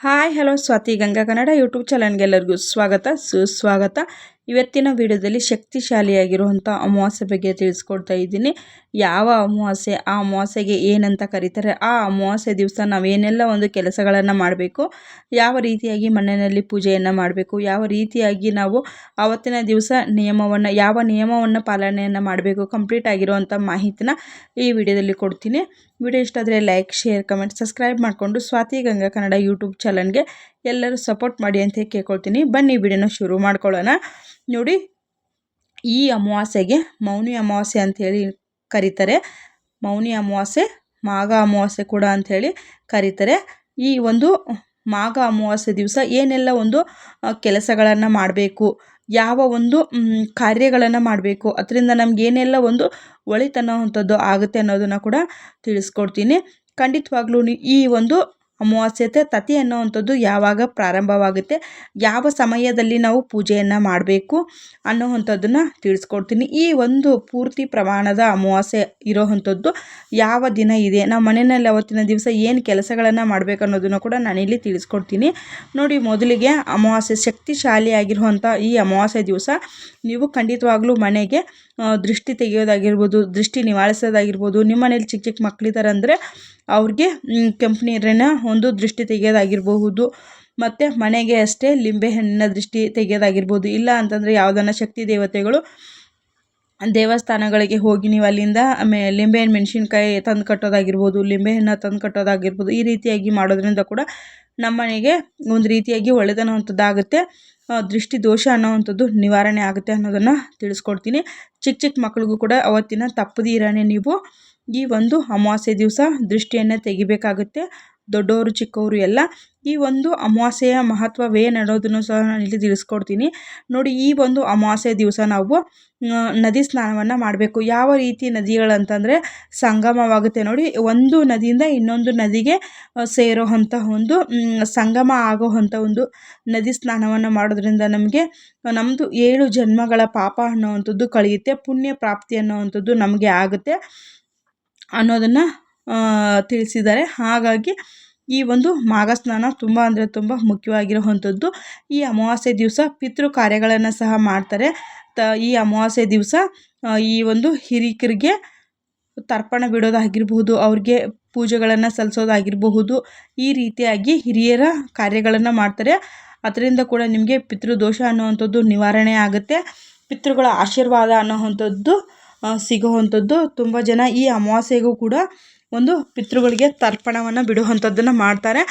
Hi, hello, Swathi Ganga Kannada YouTube ಚಾನಲ್ಗೆ ಎಲ್ಲರಿಗೂ ಸ್ವಾಗತ, ಸುಸ್ವಾಗತ. ಇವತ್ತಿನ ವಿಡಿಯೋದಲ್ಲಿ ಶಕ್ತಿಶಾಲಿಯಾಗಿರುವಂಥ ಅಮಾವಾಸ್ಯೆ ಬಗ್ಗೆ ತಿಳಿಸ್ಕೊಡ್ತಾ ಇದ್ದೀನಿ. ಯಾವ ಅಮಾವಾಸ್ಯೆ, ಆ ಅಮಾವಾಸ್ಯೆಗೆ ಏನಂತ ಕರೀತಾರೆ, ಆ ಅಮಾವಾಸ್ಯೆ ದಿವಸ ನಾವೇನೆಲ್ಲ ಒಂದು ಕೆಲಸಗಳನ್ನು ಮಾಡಬೇಕು, ಯಾವ ರೀತಿಯಾಗಿ ಮಣ್ಣಿನಲ್ಲಿ ಪೂಜೆಯನ್ನು ಮಾಡಬೇಕು, ಯಾವ ರೀತಿಯಾಗಿ ನಾವು ಆವತ್ತಿನ ದಿವಸ ನಿಯಮವನ್ನು, ಯಾವ ನಿಯಮವನ್ನು ಪಾಲನೆಯನ್ನು ಮಾಡಬೇಕು ಕಂಪ್ಲೀಟ್ ಆಗಿರುವಂಥ ಮಾಹಿತಿನ ಈ ವಿಡಿಯೋದಲ್ಲಿ ಕೊಡ್ತೀನಿ. ವಿಡಿಯೋ ಇಷ್ಟ ಆದರೆ ಲೈಕ್ ಶೇರ್ ಕಮೆಂಟ್ ಸಬ್ಸ್ಕ್ರೈಬ್ ಮಾಡಿಕೊಂಡು ಸ್ವಾತಿ ಗಂಗಾ ಕನ್ನಡ ಯೂಟ್ಯೂಬ್ ಚಾನಲ್ಗೆ ಎಲ್ಲರೂ ಸಪೋರ್ಟ್ ಮಾಡಿ ಅಂತ ಕೇಳ್ಕೊಳ್ತೀನಿ. ಬನ್ನಿ, ವಿಡಿಯೋನ ಶುರು ಮಾಡ್ಕೊಳ್ಳೋಣ. ನೋಡಿ, ಈ ಅಮಾವಾಸ್ಯೆಗೆ ಮೌನಿ ಅಮಾವಾಸ್ಯೆ ಅಂಥೇಳಿ ಕರೀತಾರೆ. ಮೌನಿ ಅಮಾವಾಸ್ಯೆ, ಮಾಘ ಅಮಾವಾಸ್ಯೆ ಕೂಡ ಅಂಥೇಳಿ ಕರೀತಾರೆ. ಈ ಒಂದು ಮಾಘ ಅಮಾವಾಸ್ಯೆ ದಿವಸ ಏನೆಲ್ಲ ಒಂದು ಕೆಲಸಗಳನ್ನು ಮಾಡಬೇಕು ಯಾವ ಒಂದು ಕಾರ್ಯಗಳನ್ನು ಮಾಡಬೇಕು. ಅದರಿಂದ ನಮ್ಗೆ ಏನೆಲ್ಲ ಒಂದು ಒಳಿತನ್ನೋವಂಥದ್ದು ಆಗುತ್ತೆ ಅನ್ನೋದನ್ನು ಕೂಡ ತಿಳಿಸ್ಕೊಡ್ತೀನಿ. ಖಂಡಿತವಾಗ್ಲೂ ಈ ಒಂದು ಅಮಾವಾಸ್ಯತೆ ತತಿ ಅನ್ನುವಂಥದ್ದು ಯಾವಾಗ ಪ್ರಾರಂಭವಾಗುತ್ತೆ, ಯಾವ ಸಮಯದಲ್ಲಿ ನಾವು ಪೂಜೆಯನ್ನು ಮಾಡಬೇಕು ಅನ್ನೋವಂಥದ್ದನ್ನು ತಿಳಿಸ್ಕೊಡ್ತೀನಿ. ಈ ಒಂದು ಪೂರ್ತಿ ಪ್ರಮಾಣದ ಅಮಾವಾಸ್ಯೆ ಇರೋವಂಥದ್ದು ಯಾವ ದಿನ ಇದೆ, ನಮ್ಮ ಮನೆಯಲ್ಲಿ ಅವತ್ತಿನ ದಿವಸ ಏನು ಕೆಲಸಗಳನ್ನು ಮಾಡಬೇಕು ಅನ್ನೋದನ್ನು ಕೂಡ ನಾನಿಲ್ಲಿ ತಿಳಿಸ್ಕೊಡ್ತೀನಿ. ನೋಡಿ, ಮೊದಲಿಗೆ ಅಮಾವಾಸ್ಯೆ ಶಕ್ತಿಶಾಲಿಯಾಗಿರುವಂಥ ಈ ಅಮಾವಾಸ್ಯೆ ದಿವಸ ನೀವು ಖಂಡಿತವಾಗ್ಲೂ ಮನೆಗೆ ದೃಷ್ಟಿ ತೆಗೆಯೋದಾಗಿರ್ಬೋದು, ದೃಷ್ಟಿ ನಿವಾರಿಸೋದಾಗಿರ್ಬೋದು ನಿಮ್ಮ ಮನೇಲಿ ಚಿಕ್ಕ ಚಿಕ್ಕ ಮಕ್ಕಳಿದ್ದಾರೆ ಅಂದರೆ ಅವ್ರಿಗೆ ಕೆಂಪು ನೀರಿನ ಒಂದು ದೃಷ್ಟಿ ತೆಗೆಯೋದಾಗಿರಬಹುದು. ಮತ್ತು ಮನೆಗೆ ಅಷ್ಟೇ ಲಿಂಬೆಹಣ್ಣಿನ ದೃಷ್ಟಿ ತೆಗೆಯೋದಾಗಿರ್ಬೋದು ಇಲ್ಲ ಅಂತಂದರೆ ಯಾವುದನ್ನ ಶಕ್ತಿ ದೇವತೆಗಳು ದೇವಸ್ಥಾನಗಳಿಗೆ ಹೋಗಿ ನೀವು ಅಲ್ಲಿಂದ ಮೆ ಲಿಂಬೆಹಣ್ಣು ಮೆಣಸಿನ್ಕಾಯಿ ತಂದು ಕಟ್ಟೋದಾಗಿರ್ಬೋದು ಲಿಂಬೆಹಣ್ಣು ತಂದು ಕಟ್ಟೋದಾಗಿರ್ಬೋದು, ಈ ರೀತಿಯಾಗಿ ಮಾಡೋದ್ರಿಂದ ಕೂಡ ನಮ್ಮ ಮನೆಗೆ ಒಂದು ರೀತಿಯಾಗಿ ಒಳ್ಳೆಯದನ್ನುವಂಥದ್ದಾಗುತ್ತೆ ದೃಷ್ಟಿ ದೋಷ ಅನ್ನೋವಂಥದ್ದು ನಿವಾರಣೆ ಆಗುತ್ತೆ ಅನ್ನೋದನ್ನು ತಿಳಿಸ್ಕೊಡ್ತೀನಿ. ಚಿಕ್ಕ ಚಿಕ್ಕ ಮಕ್ಳಿಗೂ ಕೂಡ ಅವತ್ತಿನ ತಪ್ಪದಿರನೇ ನೀವು ಈ ಒಂದು ಅಮಾವಾಸ್ಯೆ ದಿವಸ ದೃಷ್ಟಿಯನ್ನು ತೆಗಿಬೇಕಾಗುತ್ತೆ. ದೊಡ್ಡವರು, ಚಿಕ್ಕವರು ಎಲ್ಲ ಈ ಒಂದು ಅಮಾವಾಸ್ಯೆಯ ಮಹತ್ವವೇನು ಅನ್ನೋದನ್ನು ಸಹ ನಾನು ಇಲ್ಲಿ ತಿಳಿಸ್ಕೊಡ್ತೀನಿ. ನೋಡಿ, ಈ ಒಂದು ಅಮಾವಾಸ್ಯೆ ದಿವಸ ನಾವು ನದಿ ಸ್ನಾನವನ್ನು ಮಾಡಬೇಕು. ಯಾವ ರೀತಿ ನದಿಗಳಂತಂದರೆ ಸಂಗಮವಾಗುತ್ತೆ ನೋಡಿ, ಒಂದು ನದಿಯಿಂದ ಇನ್ನೊಂದು ನದಿಗೆ ಸೇರೋ ಅಂಥ ಒಂದು ಸಂಗಮ ಆಗೋ ಅಂಥ ಒಂದು ನದಿ ಸ್ನಾನವನ್ನು ಮಾಡೋದ್ರಿಂದ ನಮಗೆ ನಮ್ಮದು ಏಳು ಜನ್ಮಗಳ ಪಾಪ ಅನ್ನೋವಂಥದ್ದು ಕಳೆಯುತ್ತೆ, ಪುಣ್ಯ ಪ್ರಾಪ್ತಿ ಅನ್ನೋವಂಥದ್ದು ನಮಗೆ ಆಗುತ್ತೆ ಅನ್ನೋದನ್ನು ತಿಳಿಸಿದ್ದಾರೆ. ಹಾಗಾಗಿ ಈ ಒಂದು ಮಾಘ ಸ್ನಾನ ತುಂಬ ಅಂದರೆ ತುಂಬ ಮುಖ್ಯವಾಗಿರುವಂಥದ್ದು. ಈ ಅಮಾವಾಸ್ಯೆ ದಿವಸ ಪಿತೃ ಕಾರ್ಯಗಳನ್ನು ಸಹ ಮಾಡ್ತಾರೆ. ತ, ಈ ಅಮಾವಾಸ್ಯೆ ದಿವಸ ಈ ಒಂದು ಹಿರಿಕರಿಗೆ ತರ್ಪಣ ಬಿಡೋದಾಗಿರಬಹುದು, ಅವ್ರಿಗೆ ಪೂಜೆಗಳನ್ನು ಸಲ್ಲಿಸೋದಾಗಿರಬಹುದು ಈ ರೀತಿಯಾಗಿ ಹಿರಿಯರ ಕಾರ್ಯಗಳನ್ನು ಮಾಡ್ತಾರೆ. ಅದರಿಂದ ಕೂಡ ನಿಮಗೆ ಪಿತೃದೋಷ ಅನ್ನುವಂಥದ್ದು ನಿವಾರಣೆ ಆಗುತ್ತೆ. ಪಿತೃಗಳ ಆಶೀರ್ವಾದ ಅನ್ನೋವಂಥದ್ದು ಸಿಗುವಂಥದ್ದು. ತುಂಬ ಜನ ಈ ಅಮಾವಾಸ್ಯೆಗೂ ಕೂಡ ಒಂದು ಪಿತೃಗಳಿಗೆ ತರ್ಪಣವನ್ನು ಬಿಡುವಂಥದ್ದನ್ನು ಮಾಡ್ತಾರೆ.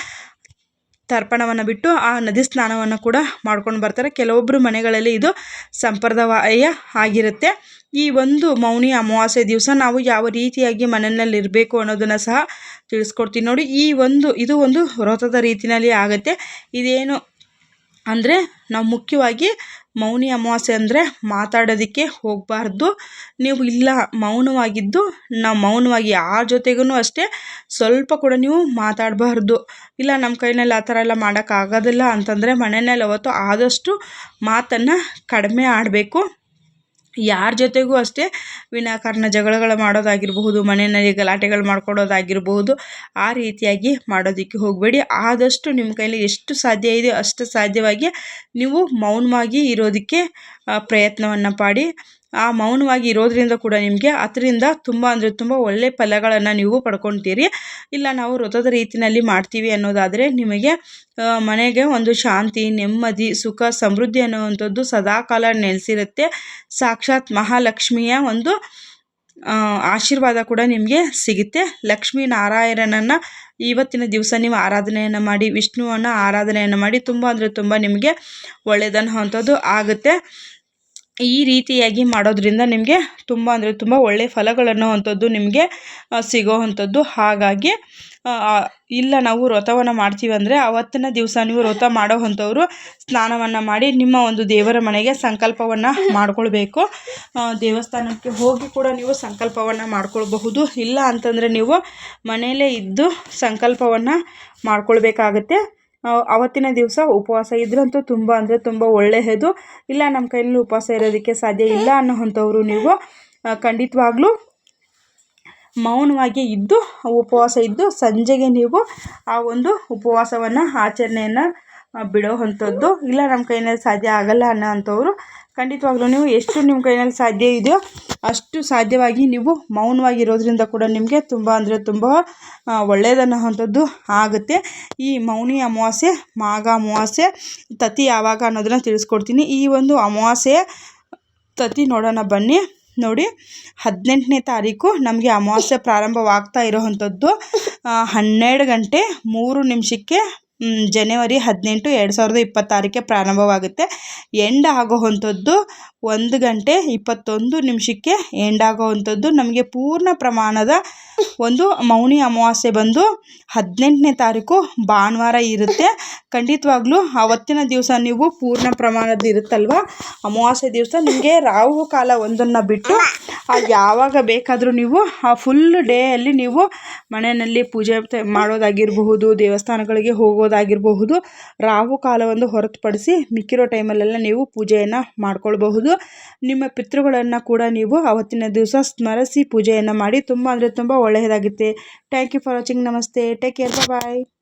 ತರ್ಪಣವನ್ನು ಬಿಟ್ಟು ಆ ನದಿ ಸ್ನಾನವನ್ನು ಕೂಡ ಮಾಡ್ಕೊಂಡು ಬರ್ತಾರೆ. ಕೆಲವೊಬ್ಬರು ಮನೆಗಳಲ್ಲಿ ಇದು ಸಂಪ್ರದಾಯ ಆಗಿರುತ್ತೆ. ಈ ಒಂದು ಮೌನಿ ಅಮಾವಾಸ್ಯೆ ದಿವಸ ನಾವು ಯಾವ ರೀತಿಯಾಗಿ ಮನೆಯಲ್ಲಿರಬೇಕು ಅನ್ನೋದನ್ನು ಸಹ ತಿಳಿಸ್ಕೊಡ್ತೀನಿ ನೋಡಿ. ಈ ಒಂದು, ಇದು ಒಂದು ವ್ರತದ ರೀತಿಯಲ್ಲಿ ಆಗುತ್ತೆ. ಇದೇನು ಅಂದರೆ ನಾವು ಮುಖ್ಯವಾಗಿ ಮೌನಿ ಅಮಾವಾಸ್ಯೆ ಅಂದರೆ ಮಾತಾಡೋದಕ್ಕೆ ಹೋಗಬಾರ್ದು. ನೀವು ಇಲ್ಲ, ಮೌನವಾಗಿದ್ದು ನಾವು ಮೌನವಾಗಿ ಯಾರ ಜೊತೆಗೂ ಅಷ್ಟೇ ಸ್ವಲ್ಪ ಕೂಡ ನೀವು ಮಾತಾಡಬಾರ್ದು. ಇಲ್ಲ ನಮ್ಮ ಕೈಯಲ್ಲಿ ಆ ಥರ ಎಲ್ಲ ಮಾಡೋಕ್ಕಾಗೋದಿಲ್ಲ ಅಂತಂದರೆ ಮನೆಯಲ್ಲಿ ಅವತ್ತು ಆದಷ್ಟು ಮಾತನ್ನು ಕಡಿಮೆ ಆಡಬೇಕು. ಯಾರ ಜೊತೆಗೂ ಅಷ್ಟೇ ವಿನಾಕಾರಣ ಜಗಳಗಳು ಮಾಡೋದಾಗಿರಬಹುದು ಮನೆಯಲ್ಲಿ ಗಲಾಟೆಗಳು ಮಾಡ್ಕೊಡೋದಾಗಿರಬಹುದು, ಆ ರೀತಿಯಾಗಿ ಮಾಡೋದಕ್ಕೆ ಹೋಗಬೇಡಿ. ಆದಷ್ಟು ನಿಮ್ಮ ಕೈಯಲ್ಲಿ ಎಷ್ಟು ಸಾಧ್ಯ ಇದೆಯೋ ಅಷ್ಟು ಸಾಧ್ಯವಾಗಿ ನೀವು ಮೌನವಾಗಿ ಇರೋದಕ್ಕೆ ಪ್ರಯತ್ನವನ್ನು ಪಡಿ ಆ ಮೌನವಾಗಿ ಇರೋದರಿಂದ ಕೂಡ ನಿಮಗೆ ಅದರಿಂದ ತುಂಬ ಅಂದರೆ ತುಂಬ ಒಳ್ಳೆಯ ಫಲಗಳನ್ನು ನೀವು ಪಡ್ಕೊತೀರಿ. ಇಲ್ಲ ನಾವು ವ್ರತದ ರೀತಿಯಲ್ಲಿ ಮಾಡ್ತೀವಿ ಅನ್ನೋದಾದರೆ ನಿಮಗೆ ಮನೆಗೆ ಒಂದು ಶಾಂತಿ, ನೆಮ್ಮದಿ, ಸುಖ, ಸಮೃದ್ಧಿ ಅನ್ನುವಂಥದ್ದು ಸದಾಕಾಲ ನೆಲೆಸಿರುತ್ತೆ. ಸಾಕ್ಷಾತ್ ಮಹಾಲಕ್ಷ್ಮಿಯ ಒಂದು ಆಶೀರ್ವಾದ ಕೂಡ ನಿಮಗೆ ಸಿಗುತ್ತೆ. ಲಕ್ಷ್ಮೀ ನಾರಾಯಣನನ್ನು ಇವತ್ತಿನ ದಿವಸ ನೀವು ಆರಾಧನೆಯನ್ನು ಮಾಡಿ, ವಿಷ್ಣುವನ್ನು ಆರಾಧನೆಯನ್ನು ಮಾಡಿ ತುಂಬ ಅಂದರೆ ತುಂಬ ನಿಮಗೆ ಒಳ್ಳೆಯದನ್ನುವಂಥದ್ದು ಆಗುತ್ತೆ. ಈ ರೀತಿಯಾಗಿ ಮಾಡೋದ್ರಿಂದ ನಿಮಗೆ ತುಂಬ ಅಂದರೆ ತುಂಬ ಒಳ್ಳೆಯ ಫಲಗಳನ್ನುವಂಥದ್ದು ನಿಮಗೆ ಸಿಗೋವಂಥದ್ದು ಹಾಗಾಗಿ ಇಲ್ಲ ನಾವು ವ್ರತವನ್ನು ಮಾಡ್ತೀವಿ ಅಂದರೆ ಅವತ್ತಿನ ದಿವಸ ನೀವು ವ್ರತ ಮಾಡೋ ಅಂಥವ್ರು ಸ್ನಾನವನ್ನು ಮಾಡಿ ನಿಮ್ಮ ಒಂದು ದೇವರ ಮನೆಗೆ ಸಂಕಲ್ಪವನ್ನು ಮಾಡಿಕೊಳ್ಬೇಕು. ದೇವಸ್ಥಾನಕ್ಕೆ ಹೋಗಿ ಕೂಡ ನೀವು ಸಂಕಲ್ಪವನ್ನು ಮಾಡ್ಕೊಳ್ಬಹುದು. ಇಲ್ಲ ಅಂತಂದರೆ ನೀವು ಮನೆಯಲ್ಲೇ ಇದ್ದು ಸಂಕಲ್ಪವನ್ನು ಮಾಡ್ಕೊಳ್ಬೇಕಾಗತ್ತೆ. ಅವತ್ತಿನ ದಿವಸ ಉಪವಾಸ ಇದ್ರಂತೂ ತುಂಬ ಅಂದರೆ ತುಂಬ ಒಳ್ಳೆಯದು. ಇಲ್ಲ ನಮ್ಮ ಕೈಯಲ್ಲಿ ಉಪವಾಸ ಇರೋದಕ್ಕೆ ಸಾಧ್ಯ ಇಲ್ಲ ಅನ್ನೋ ಅಂಥವ್ರು ನೀವು ಖಂಡಿತವಾಗ್ಲೂ ಮೌನವಾಗಿ ಇದ್ದು, ಉಪವಾಸ ಇದ್ದು ಸಂಜೆಗೆ ನೀವು ಆ ಒಂದು ಉಪವಾಸವನ್ನು, ಆಚರಣೆಯನ್ನು ಬಿಡೋ ಅಂಥದ್ದು. ಇಲ್ಲ ನಮ್ಮ ಕೈಯಲ್ಲಿ ಸಾಧ್ಯ ಆಗೋಲ್ಲ ಅನ್ನೋ ಅಂಥವ್ರು, ಖಂಡಿತವಾಗ್ಲೂ ನೀವು ಎಷ್ಟು ನಿಮ್ಮ ಕೈಯಲ್ಲಿ ಸಾಧ್ಯ ಇದೆಯೋ ಅಷ್ಟು ಸಾಧ್ಯವಾಗಿ ನೀವು ಮೌನವಾಗಿರೋದ್ರಿಂದ ಕೂಡ ನಿಮಗೆ ತುಂಬ ಅಂದರೆ ತುಂಬ ಒಳ್ಳೆಯದನ್ನುವಂಥದ್ದು ಆಗುತ್ತೆ. ಈ ಮೌನಿ ಅಮಾವಾಸ್ಯೆ, ಮಾಘ ಅಮಾವಾಸ್ಯೆ, ತತಿ ಯಾವಾಗ ಅನ್ನೋದನ್ನು ತಿಳಿಸ್ಕೊಡ್ತೀನಿ. ಈ ಒಂದು ಅಮಾವಾಸ್ಯೆ, ತತಿ ನೋಡೋಣ ಬನ್ನಿ. ನೋಡಿ, ಹದಿನೆಂಟನೇ ತಾರೀಕು ನಮಗೆ ಅಮಾವಾಸ್ಯೆ ಪ್ರಾರಂಭವಾಗ್ತಾ ಇರೋವಂಥದ್ದು ಹನ್ನೆರಡು ಗಂಟೆ ಮೂರು ನಿಮಿಷಕ್ಕೆ ಜನವರಿ ಹದಿನೆಂಟು ಎರಡು ಸಾವಿರದ ಇಪ್ಪತ್ತಾರಕ್ಕೆ ಪ್ರಾರಂಭವಾಗುತ್ತೆ. ಎಂಡ್ ಆಗೋವಂಥದ್ದು ಒಂದು ಗಂಟೆ ಇಪ್ಪತ್ತೊಂದು ನಿಮಿಷಕ್ಕೆ ಎಂಡ್ ಆಗೋವಂಥದ್ದು ನಮಗೆ ಪೂರ್ಣ ಪ್ರಮಾಣದ ಒಂದು ಮೌನಿ ಅಮಾವಾಸ್ಯೆ ಬಂದು ಹದಿನೆಂಟನೇ ತಾರೀಕು ಭಾನುವಾರ ಇರುತ್ತೆ. ಖಂಡಿತವಾಗ್ಲೂ ಆವತ್ತಿನ ದಿವಸ ನೀವು ಪೂರ್ಣ ಪ್ರಮಾಣದ ಇರುತ್ತಲ್ವ? ಅಮಾವಾಸ್ಯೆ ದಿವಸ ನಿಮಗೆ ರಾಹು ಕಾಲ ಒಂದನ್ನು ಬಿಟ್ಟು ಯಾವಾಗ ಬೇಕಾದರೂ ನೀವು ಆ ಫುಲ್ ಡೇಯಲ್ಲಿ ನೀವು ಮನೆಯಲ್ಲಿ ಪೂಜೆ ಮಾಡೋದಾಗಿರಬಹುದು, ದೇವಸ್ಥಾನಗಳಿಗೆ ಹೋಗೋದಾಗಿರಬಹುದು, ರಾಹು ಕಾಲವನ್ನು ಹೊರತುಪಡಿಸಿ ಮಿಕ್ಕಿರೋ ಟೈಮಲ್ಲೆಲ್ಲ ನೀವು ಪೂಜೆಯನ್ನು ಮಾಡ್ಕೊಳ್ಬಹುದು. ನಿಮ್ಮ ಪಿತೃಗಳನ್ನು ಕೂಡ ನೀವು ಅವತ್ತಿನ ದಿವಸ ಸ್ಮರಿಸಿ ಪೂಜೆಯನ್ನು ಮಾಡಿ, ತುಂಬ ಅಂದರೆ ತುಂಬ ಒಳ್ಳೆಯದಾಗುತ್ತೆ. ಥ್ಯಾಂಕ್ ಯು ಫಾರ್ ವಾಚಿಂಗ್ ನಮಸ್ತೆ. Take care bye